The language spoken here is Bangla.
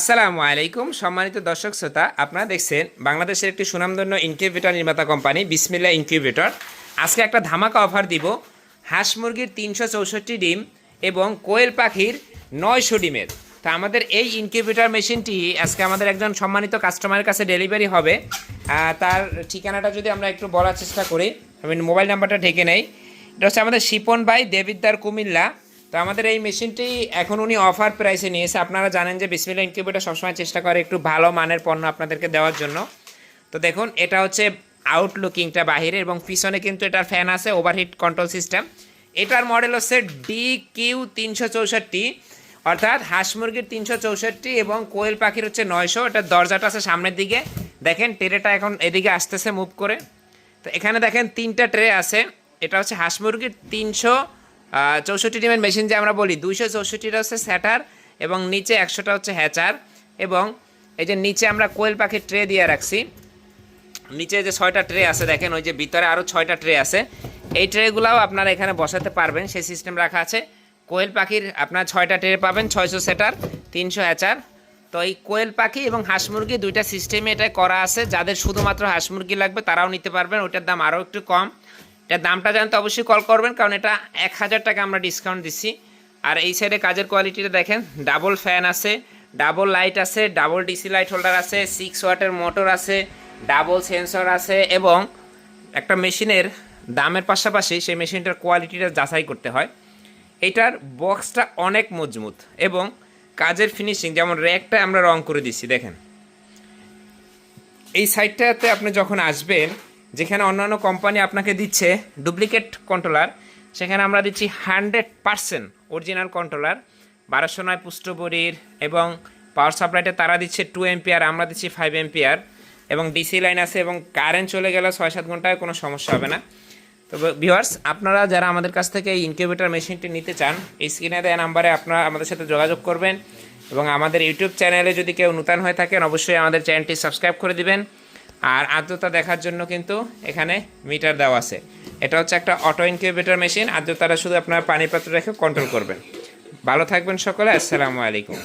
আসসালামু আলাইকুম, সম্মানিত দর্শক শ্রোতা, আপনারা দেখছেন বাংলাদেশের একটি সুনামধন্য ইনকিউবেটর নির্মাতা কোম্পানি বিসমিল্লা ইনকিউবেটর। আজকে একটা ধামাকা অফার দিব, হাঁস মুরগির তিনশো চৌষট্টি ডিম এবং কোয়েল পাখির নয়শো ডিমের। তা আমাদের এই ইনকিউবেটর মেশিনটি আজকে আমাদের একজন সম্মানিত কাস্টমারের কাছে ডেলিভারি হবে। তার ঠিকানাটা যদি আমরা একটু বলার চেষ্টা করি আমি মোবাইল নাম্বারটা ঢেকে নেই। এটা হচ্ছে আমাদের শিপন ভাই দেবিদ্দার কুমিল্লা। তো আমাদের এই মেশিনটি এখন উনি অফার প্রাইসে নিয়েছে। আপনারা জানেন যে বিসমিল্লা ইনকিউবেটর সবসময় চেষ্টা করে একটু ভালো মানের পণ্য আপনাদেরকে দেওয়ার জন্য। তো দেখুন, এটা হচ্ছে আউটলুকিংটা বাহিরে এবং পিছনে কিন্তু এটার ফ্যান আছে ওভারহিট কন্ট্রোল সিস্টেম এটার মডেল হচ্ছে ডি কিউ তিনশো চৌষট্টি, অর্থাৎ হাঁস মুরগির তিনশো চৌষট্টি এবং কোয়েল পাখির হচ্ছে নয়শো। এটার দরজাটা আছে সামনের দিকে। দেখেন টেরেটা এখন এদিকে আসতেছে মুভ করে। তো এখানে দেখেন তিনটা ট্রে আছে। এটা হচ্ছে হাঁস মুরগির তিনশো চৌষট্টি ডিমের মেশিন যে আমরা বলি, দুইশো চৌষট্টিটা হচ্ছে স্যাটার এবং নিচে একশোটা হচ্ছে হ্যাচার এবং এই যে নিচে আমরা কোয়েল পাখির ট্রে দিয়ে রাখছি। নিচে যে ছয়টা ট্রে আছে, দেখেন ওই যে ভিতরে আরও ছয়টা ট্রে আছে। এই ট্রেগুলাও আপনারা এখানে বসাতে পারবেন, সেই সিস্টেম রাখা আছে। কোয়েল পাখির আপনার ছয়টা ট্রে পাবেন, ছয়শো সেটার তিনশো হ্যাচার। তো এই কোয়েল পাখি এবং হাঁস মুরগি দুইটা সিস্টেমে এটা করা আছে। যাদের শুধুমাত্র হাঁস মুরগি লাগবে, তারাও নিতে পারবেন ওইটার দাম আরও একটু কম। এটার দামটা জানতে অবশ্যই কল করবেন, কারণ এটা এক হাজার টাকা আমরা ডিসকাউন্ট দিচ্ছি। আর এই সাইডে কাজের কোয়ালিটিটা দেখেন ডাবল ফ্যান আছে ডাবল লাইট আছে ডাবল ডিসি লাইট হোল্ডার আছে সিক্স ওয়াটের মোটর আছে ডাবল সেন্সর আছে, এবং একটা মেশিনের দামের পাশাপাশি সেই মেশিনটার কোয়ালিটিটা যাচাই করতে হয়। এটার বক্সটা অনেক মজবুত এবং কাজের ফিনিশিং যেমন র্যাকটা আমরা রং করে দিচ্ছি, দেখেন। এই সাইডটাতে আপনি যখন আসবেন যেখানে অন্যান্য কোম্পানি আপনাকে দিচ্ছে ডুপ্লিকেট কন্ট্রোলার সেখানে আমরা দিচ্ছি হান্ড্রেড পারসেন্ট অরিজিনাল কন্ট্রোলার বারোশো নয় পুষ্টবরির এবং পাওয়ার সাপ্লাইটা তারা দিচ্ছে টু এমপিআর আমরা দিচ্ছি ফাইভ এমপিআর এবং ডিসি লাইন আছে এবং কারেন্ট চলে গেলে ছয় সাত ঘন্টায় কোনো সমস্যা হবে না। তো ভিউয়ার্স আপনারা যারা আমাদের কাছ থেকে এই ইনকিউবেটর মেশিনটি নিতে চান, এই স্ক্রিনে দেওয়া নাম্বারে আপনারা আমাদের সাথে যোগাযোগ করবেন এবং আমাদের ইউটিউব চ্যানেলে যদি কেউ নূতন হয়ে থাকেন, অবশ্যই আমাদের চ্যানেলটি সাবস্ক্রাইব করে দিবেন। আর আর্দ্রতা দেখার জন্য কিন্তু এখানে মিটার দেওয়া আছে। এটা হচ্ছে একটা অটো ইনকিউবেটর মেশিন। আর্দ্রতাটা শুধু আপনার পানি পাত্র রেখে কন্ট্রোল করবেন। ভালো থাকবেন সকলে। আসসালামু আলাইকুম।